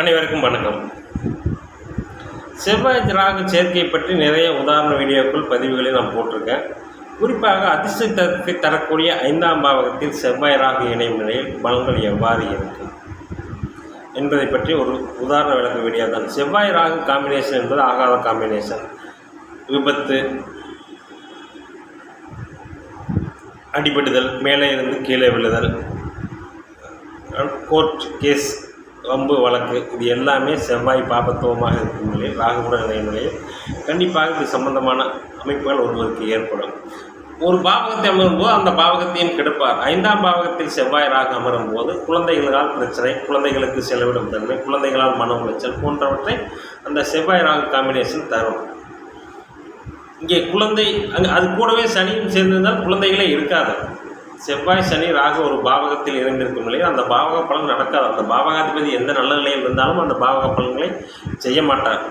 அனைவருக்கும் வணக்கம். செவ்வாய் ராகு சேர்க்கை பற்றி நிறைய உதாரண வீடியோக்கள் பதிவுகளை நான் போட்டிருக்கேன். குறிப்பாக அதிர்ஷ்டத்தை தரக்கூடிய ஐந்தாம் பாவகத்தில் செவ்வாய் ராகு இணையும் நிலையில் பலன்கள் எவ்வாறு இருக்கும் என்பதை பற்றி ஒரு உதாரண விளக்க வீடியோ தான். செவ்வாய் ராகு காம்பினேஷன் என்பது ஆகாத காம்பினேஷன் விபத்து அடிபடுதல் மேலே இருந்து கீழே விழுதல் கோர்ட் கேஸ் வம்பு வழக்கு இது எல்லாமே செவ்வாய் பாபத்துவமாக இருக்கும் நிலையில் ராகுவுடன் இணையும் நிலையில். கண்டிப்பாக இது சம்பந்தமான அமைப்புகள் ஒருவருக்கு ஏற்படும். ஒரு பாவகத்தை அமரும் போது அந்த பாவகத்தையும் கெடுப்பார் ஐந்தாம் பாவகத்தில் செவ்வாய் ராக அமரும் போது குழந்தைகளால் பிரச்சனை குழந்தைகளுக்கு செலவிடும் தன்மை குழந்தைகளால் மன உளைச்சல் போன்றவற்றை அந்த செவ்வாய் ராகு காம்பினேஷன் தரும். இங்கே குழந்தை அங்கே அது கூடவே சனியும் சேர்ந்திருந்தால் குழந்தைகளே இருக்காது. செவ்வாய் சனி ராகு ஒரு பாவகத்தில் இணைந்திருக்கும் நிலையில் அந்த பாவக பலன் நடக்காது. அந்த பாவகாதிபதி எந்த நல்ல நிலையில் இருந்தாலும் அந்த பாவக பலன்களை செய்ய மாட்டார்.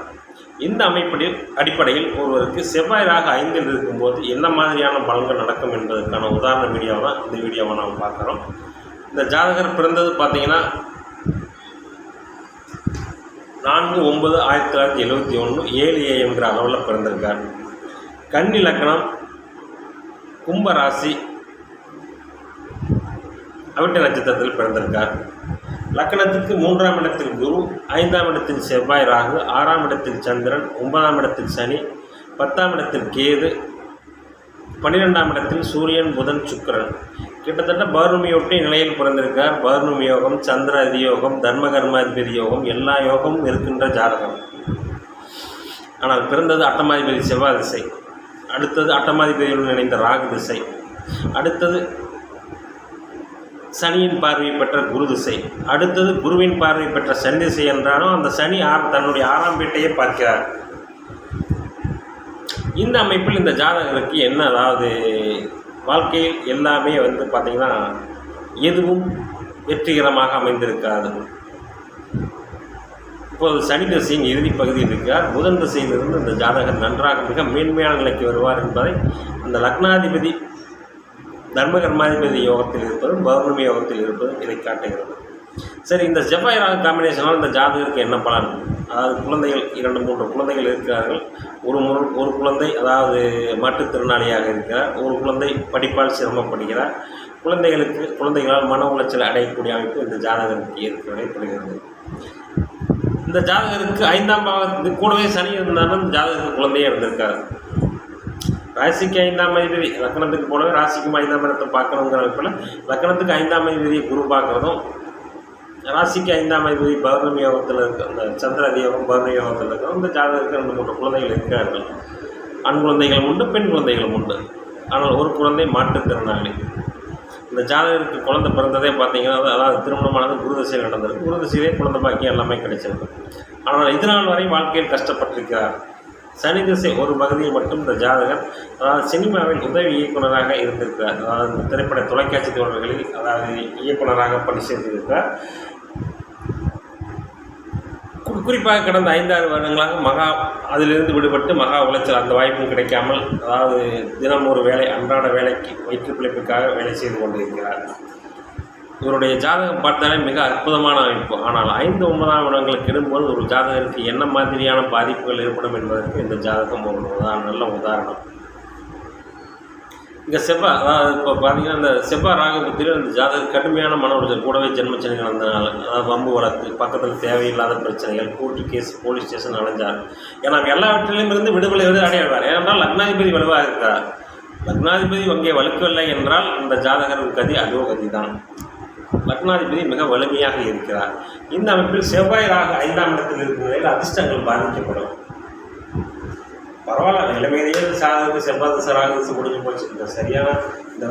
இந்த அமைப்படில் அடிப்படையில் ஒருவருக்கு செவ்வாய் ராகு ஐந்தில் இருக்கும்போது என்ன மாதிரியான பலன்கள் நடக்கும் என்பதற்கான உதாரண வீடியோவை தான் இந்த வீடியோவை நாம் பார்க்குறோம். இந்த ஜாதகர் பிறந்தது பார்த்தீங்கன்னா நான்கு ஒன்பது ஆயிரத்தி தொள்ளாயிரத்தி எழுபத்தி ஒன்று ஏழு ஏஎம்ங்கிற அளவில் பிறந்திருக்கார். கன்னி லக்னம் கும்பராசி அவிட்ட நட்சத்திரத்தில் பிறந்திருக்கார். லக்கணத்துக்கு மூன்றாம் இடத்தில் குரு ஐந்தாம் இடத்தில் செவ்வாய் ராகு ஆறாம் இடத்தில் சந்திரன் ஒன்பதாம் இடத்தில் சனி பத்தாம் இடத்தில் கேது பன்னிரெண்டாம் இடத்தில் சூரியன் புதன் சுக்கிரன். கிட்டத்தட்ட பௌர்ணமியொட்டி நிலையில் பிறந்திருக்கார். பௌர்ணமி யோகம் சந்திர அதியோகம் தர்ம கர்மாதிபதி யோகம் எல்லா யோகமும் இருக்கின்ற ஜாதகம். ஆனால் பிறந்தது அட்டமாதிபதி செவ்வாய் திசை. அடுத்தது அட்டமாதிபதியுடன் இணைந்த ராகு திசை. அடுத்தது சனியின் பார்வை பெற்ற குரு திசை. அடுத்தது குருவின் பார்வை பெற்ற சனி திசை என்றாலும் அந்த சனி ஆர் தன்னுடைய ஆறாம் வீட்டையே பார்க்கிறார். இந்த அமைப்பில் இந்த ஜாதகருக்கு என்ன அதாவது வாழ்க்கையில் எல்லாமே வந்து பார்த்திங்கன்னா எதுவும் வெற்றிகரமாக அமைந்திருக்காது. இப்போது சனி திசையின் இறுதி பகுதியில் இருக்கிறார். புதன் திசையிலிருந்து இந்த ஜாதகர் நன்றாக மிக மேன்மையான நிலைக்கு வருவார் என்பதை அந்த லக்னாதிபதி தர்மகர்மாதிபதி யோகத்தில் இருப்பதும் பௌர்ணமி யோகத்தில் இருப்பதும் இதை காட்டுகிறது. சரி இந்த செவ்வாய் ராகு காம்பினேஷனால் இந்த ஜாதகருக்கு என்ன பலன்? அதாவது குழந்தைகள் இரண்டு மூன்று குழந்தைகள் இருக்கிறார்கள். ஒரு முரு ஒரு குழந்தை அதாவது மாற்றுத்திறனாளியாக இருக்கிறார். ஒரு குழந்தை படிப்பால் சிரமப்படுகிறார். குழந்தைகளுக்கு குழந்தைகளால் மன உளைச்சல் அடையக்கூடிய அமைப்பு இந்த ஜாதகருக்கு ஏற்க நடைபெறுகிறது இந்த ஜாதகருக்கு ஐந்தாம் பாவத்துக்கு கூடவே சனி இருந்தாலும் இந்த ஜாதகருக்கு குழந்தையே இருந்திருக்காரு. ராசிக்கு ஐந்தாம் அதிபதி லக்கணத்துக்கு போலவே ராசிக்கும் ஐந்தாம் இடத்தை பார்க்கணுங்கிற அமைப்பில் லக்கணத்துக்கு ஐந்தாம் அதிபதியை குரு பார்க்குறதும் ராசிக்கு ஐந்தாம் அதிபதி பௌர்ணமி யோகத்தில் இருக்க அந்த சந்திர அதியோகம் பௌர்ணமி யோகத்தில் இருக்கிற இந்த ஜாதகத்துக்கு ரெண்டு மூன்று குழந்தைகள் இருக்கிறார்கள் ஆண் குழந்தைகளும் உண்டு பெண் குழந்தைகளும் உண்டு. ஆனால் ஒரு குழந்தை மாற்றுத்திறனாளி. இந்த ஜாதகருக்கு குழந்தை பிறந்ததே பார்த்தீங்கன்னா அதாவது திருமணமானது குருதசையில் நடந்திருக்கு. குருதசையிலே குழந்தை பாக்கியம் எல்லாமே கிடைச்சிருக்கு. ஆனால் இதனால் வரை வாழ்க்கையில் கஷ்டப்பட்டிருக்கிறார். சனி திசை ஒரு பகுதியில் மட்டும் இந்த ஜாதகர். அதாவது சினிமாவில் உதவி இயக்குனராக இருந்திருக்கிறார். அதாவது இந்த திரைப்பட தொலைக்காட்சி தொடர்களில் அதாவது இயக்குனராக பணி செய்திருக்கிறார். குறிப்பாக கடந்த ஐந்தாறு வருடங்களாக மகா அதிலிருந்து விடுபட்டு மகா உளைச்சல் அந்த வாய்ப்பும் கிடைக்காமல் அதாவது தினம் ஒரு வேலை அன்றாட வேலைக்கு வயிற்று பிழைப்புக்காக வேலை செய்து கொண்டிருக்கிறார். இவருடைய ஜாதகம் பார்த்தாலே மிக அற்புதமான அமைப்பு. ஆனால் ஐந்து ஒன்பதாம் இடங்களுக்கு இடும்போது ஒரு ஜாதகருக்கு என்ன மாதிரியான பாதிப்புகள் ஏற்படும் என்பதற்கு இந்த ஜாதகம் ஒரு உதாரணம் நல்ல உதாரணம். இங்கே செவ்வாய் அதாவது இப்போ பார்த்தீங்கன்னா இந்த செவ்வாய் ராகபுத்தியில் இந்த ஜாதகம் கடுமையான மன உளைச்சல். கூடவே ஜென்மச்சனி நடந்தனால அதாவது வம்பு வழக்கு பக்கத்தில் தேவையில்லாத பிரச்சனைகள் கோர்ட்டு கேஸ் போலீஸ் ஸ்டேஷன் அலைஞ்சார். ஏன்னா எல்லாவற்றிலும் இருந்து விடுதலை வந்து அடையாடுவார் ஏனென்றால் லக்னாதிபதி வலுவாக இருக்கிறார். லக்னாதிபதி அங்கே வலுக்கவில்லை என்றால் இந்த ஜாதகரின் கதி அதோ கதி தான் லக்னாதிபதி மிக வலிமையாக இருக்கிறார். இந்த அமைப்பில் செவ்வாய் ராக ஐந்தாம் இடத்தில் இருக்கும் நிலையில் அதிர்ஷ்டங்கள் பாதிக்கப்படும். பரவாயில்ல நிலைமையிலேயே சாதகத்துக்கு செவ்வாய் திசை ராகு திசை முடிஞ்சு போச்சு. இந்த சரியான இந்த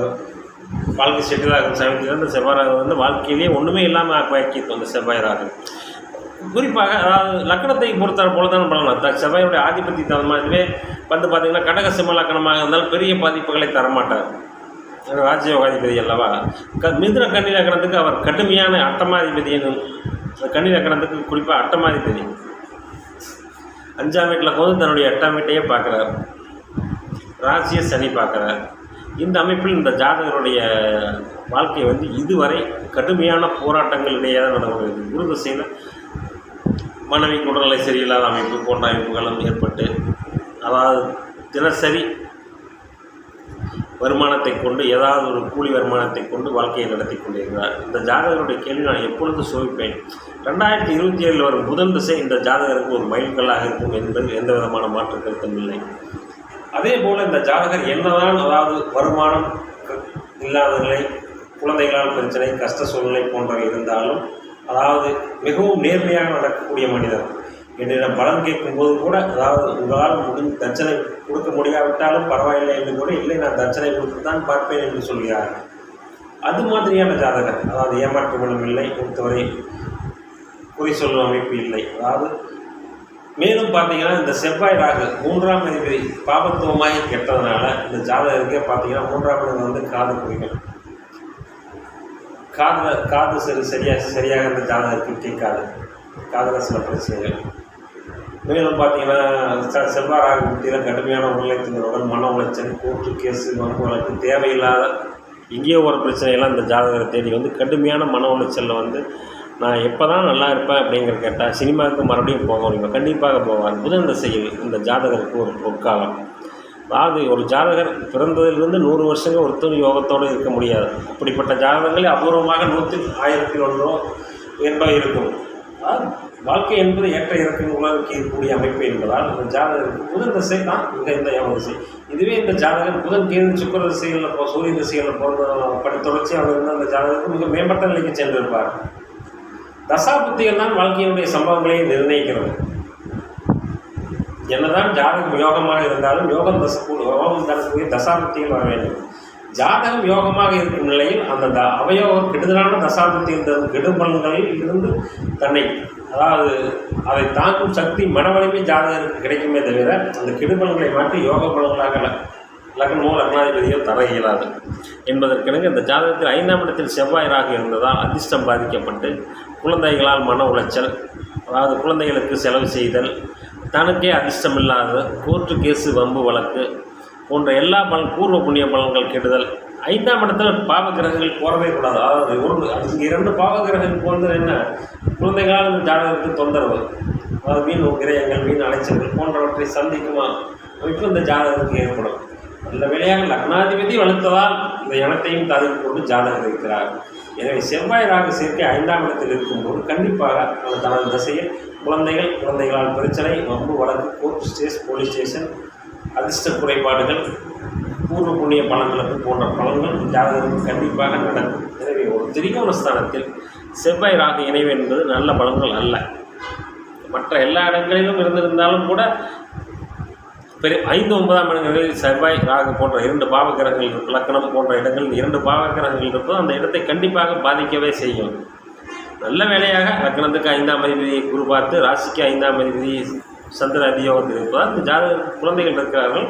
வாழ்க்கை செட்டில் ஆகும் சமயத்தில் இந்த செவ்வாய் ராகு வந்து வாழ்க்கையிலேயே ஒன்றுமே இல்லாமல் ஆக்கியிருக்கும் அந்த செவ்வாய் ராகு. குறிப்பாக அதாவது லக்கணத்தை பொறுத்தவரை போல தான் பண்ணலாம். த செவ்வாயுடைய ஆதிபத்தியத்தை தகுந்த மாதிரியே வந்து பார்த்திங்கன்னா கடக சிம்ம லக்கணமாக இருந்தால் பெரிய பாதிப்புகளை தரமாட்டார். ராஜயோகாதிபதி அல்லவா? க மிதுன கன்னி லக்கணத்துக்கு அவர் கடுமையான அட்டமாதிபதி என்னும் அந்த கன்னி லக்கணத்துக்கு குறிப்பாக அட்டமாதிபதி. அஞ்சாம் வீட்டில் போது தன்னுடைய எட்டாம் வீட்டையே பார்க்குறார். ராசிய சனி பார்க்குறார். இந்த அமைப்பில் இந்த ஜாதகருடைய வாழ்க்கை வந்து இதுவரை கடுமையான போராட்டங்களிடையே தான் நடந்தது குரு திசையில் மனைவிக்கு உடல்நிலை சரியில்லாத அமைப்பு போன்ற அமைப்புகளும் ஏற்பட்டு அதாவது தினசரி வருமானத்தை கொண்டு ஏதாவது ஒரு கூலி வருமானத்தை கொண்டு வாழ்க்கையை நடத்தி கொண்டிருக்கிறார் இந்த ஜாதகருடைய கேள்வி நான் எப்பொழுது சோதிப்பேன்? ரெண்டாயிரத்தி இருபத்தி ஏழில் வரும் புதன் திசை இந்த ஜாதகருக்கு ஒரு மைல்கல்லாக இருக்கும் என்பது எந்த விதமான மாற்று கருத்தும் இல்லை. அதே போல் இந்த ஜாதகர் என்னதான் அதாவது வருமானம் இல்லாத நிலை குழந்தைகளால் பிரச்சனை கஷ்ட சூழ்நிலை போன்றவை இருந்தாலும் அதாவது மிகவும் நேர்மையாக நடக்கக்கூடிய மனிதர். என்னிடம் பலன் கேட்கும்போது கூட அதாவது உங்களால் முடிந்து தட்சணை கொடுக்க முடியாவிட்டாலும் பரவாயில்லை என்று கூட இல்லை நான் தட்சணை கொடுத்து தான் பார்ப்பேன் என்று சொல்கிறார். அது மாதிரியான ஜாதகர் அதாவது ஏமாற்று குணம் இல்லை பொறுத்தவரை குறி சொல்லும் அமைப்பு இல்லை. அதாவது மேலும் பார்த்தீங்கன்னா இந்த செவ்வாய் ராகு மூன்றாம் அதிபதி பாபத்துவமாக கெட்டதுனால இந்த ஜாதகருக்கே பார்த்தீங்கன்னா மூன்றாம் அதிபதி வந்து காது குறிக்கும் காதில் காது சரி சரியாக சரியாக இந்த ஜாதகருக்கு கேட்காது. காதில் சில பிரச்சனைகள். மேலும் பார்த்தீங்கன்னா செல்வாராக செவ்வாய் கடுமையான புத்தியில் கடுமையான உடல்நலத்தினருடன் மன உளைச்சல் கோர்ட்டு கேஸு வம்பு வழக்கு தேவையில்லாத எங்கேயோ ஒரு பிரச்சனையெல்லாம் இந்த ஜாதகரை தேடி வந்து கடுமையான மன உளைச்சலில் வந்து நான் எப்போ தான் நல்லா இருப்பேன் அப்படிங்கிற கேட்டால் சினிமாவுக்கு மறுபடியும் போக முடியும் கண்டிப்பாக போவார். புதன் திசையில் இந்த ஜாதகருக்கு ஒரு பொற்காலம். அதாவது ஒரு ஜாதகர் பிறந்ததிலிருந்து நூறு வருஷங்கள் ஒருத்தர் யோகத்தோடு இருக்க முடியாது. அப்படிப்பட்ட ஜாதகங்கள் அபூர்வமாக நூற்றி ஆயிரத்தி ஒன்றோ என்பது இருக்கும். வாழ்க்கை என்பது ஏற்ற இறக்கங்களுக்கு இருக்கக்கூடிய அமைப்பு என்பதால் இந்த ஜாதகருக்கு புதன் திசை தான் இங்கே இந்த யோக திசை. இதுவே இந்த ஜாதகர் புதன் கேது சுக்கர திசைகளில் போ சூரிய திசைகளில் பிறந்த படி தொடர்ச்சியாக இருந்த அந்த ஜாதகருக்கு மிக மேம்பட்ட நிலைக்கு சென்றிருப்பார். தசாபுத்திகள் தான் வாழ்க்கையினுடைய சம்பவங்களை நிர்ணயிக்கிறது. என்னதான் ஜாதகம் யோகமாக இருந்தாலும் யோகம் தசை யோகம் தரக்கூடிய தசாபுத்திகள் வர வேண்டும். ஜாதகம் யோகமாக இருக்கும் நிலையில் அந்த த அவயோகம் கெடுதலான தசாபத்தில் இருந்தது. கெடுபலன்களில் இருந்து தன்னை அதாவது அதை தாக்கும் சக்தி மனவலிமை ஜாதகருக்கு கிடைக்குமே தவிர அந்த கெடுபலன்களை மாற்றி யோக பலன்களாக லக்னமோ லக்னாதிபதியோ தர இயலாது. என்பதற்கிணங்க இந்த ஜாதகத்தில் ஐந்தாம் இடத்தில் செவ்வாய் ராகு இருந்ததால் அதிர்ஷ்டம் பாதிக்கப்பட்டு குழந்தைகளால் மன உளைச்சல் அதாவது குழந்தைகளுக்கு செலவு செய்தல் தனக்கே அதிர்ஷ்டம் இல்லாத கோர்ட்டு கேஸு வம்பு வழக்கு போன்ற எல்லா பலன் பூர்வ புண்ணிய பலன்கள் கெடுதல். ஐந்தாம் இடத்துல பாவ கிரகங்கள் போகவே கூடாது. அதாவது ஒரு அதுக்கு இரண்டு பாவ கிரகங்கள் போன்றது என்ன? குழந்தைகளால் இந்த ஜாதகருக்கு தொந்தரவு. அதாவது மீன் கிரகங்கள் மீன் அலைச்சல்கள் போன்றவற்றை சந்திக்குமா? இப்போ இந்த ஜாதகத்துக்கு ஏற்படும். நல்ல வேளையாக லக்னாதிபதி வளர்த்ததால் இந்த இனத்தையும் தகுதி கொண்டு ஜாதகம் இருக்கிறார். எனவே செவ்வாய் ராகு சேர்க்கை ஐந்தாம் இடத்தில் இருக்கும்போது கண்டிப்பாக அந்த தனது திசையில் குழந்தைகள் குழந்தைகளால் பிரச்சனை வம்பு வழக்கு கோர்ட் ஸ்டேஸ் போலீஸ் ஸ்டேஷன் அதிர்ஷ்ட குறைபாடுகள் பூர்வ புண்ணிய பலன்களுக்கு போன்ற பலன்கள் ஜாதகருக்கு கண்டிப்பாக நடக்கும். எனவே ஒரு திரிகோண ஸ்தானத்தில் செவ்வாய் ராகு இணைவு என்பது நல்ல பலன்கள் அல்ல. மற்ற எல்லா இடங்களிலும் இருந்திருந்தாலும் கூட பெரிய ஐந்து ஒன்பதாம் இடங்களில் செவ்வாய் ராகு போன்ற இரண்டு பாவகிரகங்கள் இருக்கும் லக்கணம் போன்ற இடங்களில் இரண்டு பாவகிரகங்கள் இருப்பது அந்த இடத்தை கண்டிப்பாக பாதிக்கவே செய்யும். நல்ல வேலையாக லக்னத்துக்கு ஐந்தாம் அதிபதியை குரு பார்த்து ராசிக்கு ஐந்தாம் அதிபதி சந்திர அதியோகத்தில் இருப்பதால் இந்த ஜாத குழந்தைகள் இருக்கிறார்கள்.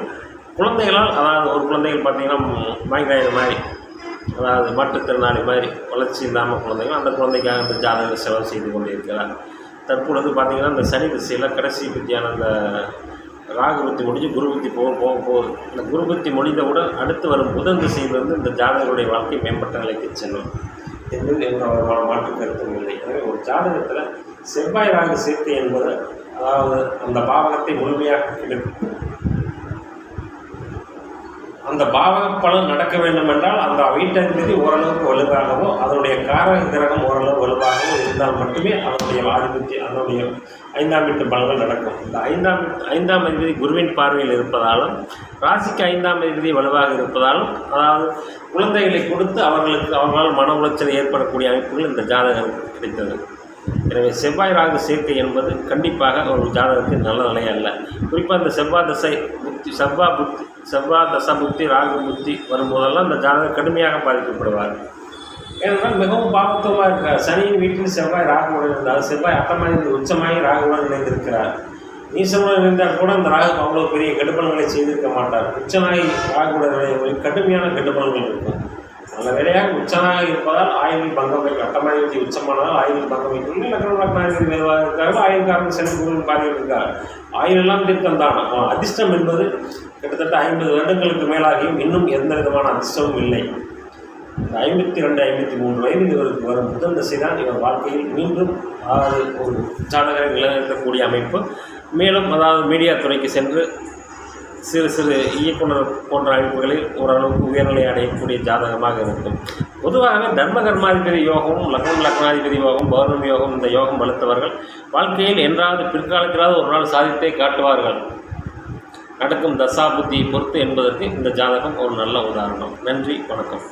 குழந்தைகளால் அதாவது ஒரு குழந்தைகள் பார்த்தீங்கன்னா மாய்காயிரம் மாதிரி அதாவது மாற்றுத்திறனாளி மாதிரி வளர்ச்சி இல்லாமல் குழந்தைகள் அந்த குழந்தைக்காக அந்த ஜாதகம் செலவு செய்து கொண்டிருக்கிறார். தற்பொழுது பார்த்தீங்கன்னா இந்த சனி திசையில் கடைசி புத்தியான அந்த ராகு புத்தி முடிஞ்சு குரு புத்தி போக போக போகுது. இந்த குரு புத்தி முடிந்தவுடன் அடுத்து வரும் புதன் திசையிலிருந்து இந்த ஜாதகருடைய வாழ்க்கை மேம்பட்ட நிலைக்கு செல்லும். என்பது எந்த மாற்று கருத்தும் இல்லை. எனவே ஒரு ஜாதகத்தில் செவ்வாய் ராகு சேர்க்கை என்பது அதாவது அந்த பாவகத்தை முழுமையாக எடுக்கும் அந்த பாவக பலன் நடக்க வேண்டும் என்றால் அந்த வீட்டதிபதி ஓரளவுக்கு வலுவாகவோ அதனுடைய காரக கிரகம் ஓரளவு வலுவாகவோ இருந்தால் மட்டுமே அதனுடைய ஆதிபத்திய அதனுடைய ஐந்தாம் வீட்டு பலன்கள் நடக்கும். இந்த ஐந்தாம் ஐந்தாம் அதிபதி குருவின் பார்வையில் இருப்பதாலும் ராசிக்கு ஐந்தாம் அதிபதி வலுவாக இருப்பதாலும் அதாவது குழந்தைகளை கொடுத்து அவர்களுக்கு அவர்களால் மன உளைச்சல் ஏற்படக்கூடிய அமைப்புகள் இந்த ஜாதகருக்கு கிடைத்தது. எனவே செவ்வாய் ராகு சேர்க்கை என்பது கண்டிப்பாக ஒரு ஜாதகத்தின் நல்ல நிலை அல்ல. குறிப்பாக இந்த செவ்வாய் தசை புத்தி செவ்வாய் புத்தி செவ்வாய் தசா புத்தி ராகு புத்தி வரும்போதெல்லாம் இந்த ஜாதகம் கடுமையாக பாதிக்கப்படுவார். ஏனென்றால் மிகவும் பாவத்துவமாக இருக்கிறார் சனியின் வீட்டில் செவ்வாய் ராகுடன் இருந்தால் செவ்வாய் அட்டமாகி உச்சமாகி ராகுடன் இணைந்திருக்கிறார். நீசமுடன் இருந்தால் கூட அந்த ராகு அவ்வளோ பெரிய கெடுபலன்களை செய்திருக்க மாட்டார். உச்சனாகி ராகுடன் இணைய கடுமையான கெடுபலன்கள் இருக்கும். நல்ல வேலையாக உச்சமாக இருப்பதால் ஆயுள் பங்கம் வைக்கும் அட்டமாதிபதி உச்சமானதால் ஆயுள் பங்கம் வைக்கும் லக்னம் லக்னாதிபதி வேறுவாக இருக்கிறார்கள் ஆயுள்காரன் சனி இருக்காங்க பார்வையில் இருக்கார் ஆயுள் எல்லாம் திருத்தம் தான். அதிர்ஷ்டம் என்பது கிட்டத்தட்ட ஐம்பது வருடங்களுக்கு மேலாகியும் இன்னும் எந்த விதமான அதிர்ஷ்டமும் இல்லை. இந்த ஐம்பத்தி ரெண்டு ஐம்பத்தி மூணு வயதில் இவருக்கு வரும். முதல் தசை தான் இவர் வாழ்க்கையில் மீண்டும் ஆறு ஒரு ஜாதகரை நிலைநிறுத்தக்கூடிய அமைப்பு. மேலும் அதாவது மீடியா துறைக்கு சென்று சிறு சிறு இயக்குனர் போன்ற அமைப்புகளில் ஓரளவுக்கு உயர்நிலை அடையக்கூடிய ஜாதகமாக இருக்கும். பொதுவாகவே தர்ம கர்மாதிபதி யோகமும் லக்னம் லக்னாதிபதி யோகம் பௌர்ணமி யோகம் இந்த யோகம் வலுத்தவர்கள் வாழ்க்கையில் என்றாவது பிற்காலத்திலாவது ஒரு நாள் சாதித்தே காட்டுவார்கள். நடக்கும் தசா புத்தியை பொறுத்து என்பதற்கு இந்த ஜாதகம் ஒரு நல்ல உதாரணம். நன்றி வணக்கம்.